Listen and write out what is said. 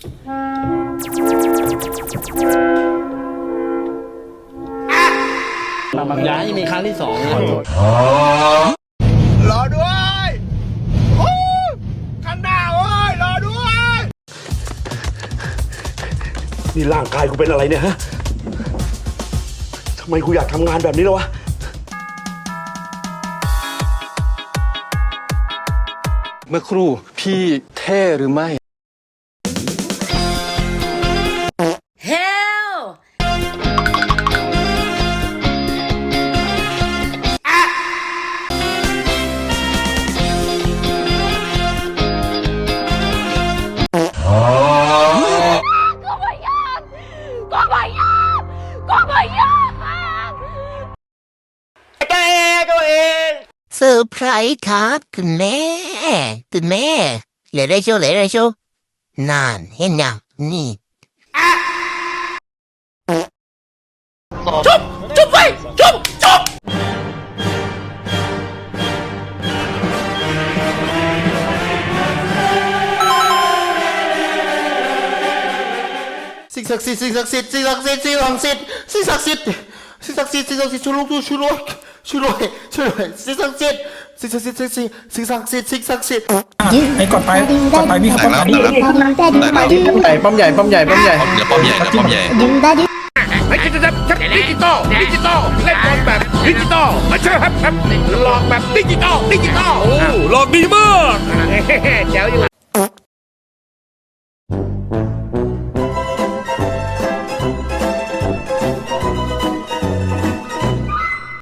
อย่าให้มีครั้งที่สองนะรอด้วยโอ้ข้างหน้าเว้ยรอด้วย นี่ร่างกายกูเป็นอะไรเนี่ยฮะทำไมกูอยากทำงานแบบนี้แล้ววะเมื่อครู่พี่เท่หรือไม่ เซอร์ไพรส์ครับคุณแม่คุณแม่เหลือได้โชว์เหลือได้โชว์นานเห็นยังนี่สิ่งศักดิ์สิทธิ์สิ่งศักดิ์สิทธิ์สิ่งศักดิ์สิทธิ์สิ่งศักดิ์สิทธิ์สิ่งศักดิ์สิทธิ์สิ่งศักดิ์สิทธิ์สิ่งศักดิ์สิทธิ์ช่วยลูกด้วยช่วยด้วย ช่วยด้วยช่วยด้วยสิ่งศักดิ์สิทธิ์สิ่งศักดิ์สิทธิ์สิ่งศักดิ์สิทธิ์สิ่งศักดิ์สิทธิ์ไอ้กดไปกดไปวิ่งเข้าป้อมก่อนดิป้อมใหญ่ป้อมใหญ่ป้อมใหญ่เดี๋ยวป้อมใหญ่เดี๋ยวป้อมใหญ่ไอ้ดิจิตอลดิจิตอลดิจิตอลเล่นบอลแบบดิจิตอลไม่ใช่ครับครับหลอกแบบดิจิตอลดิจิตอลโอ้หลอกดีมากแจ๋วอยู่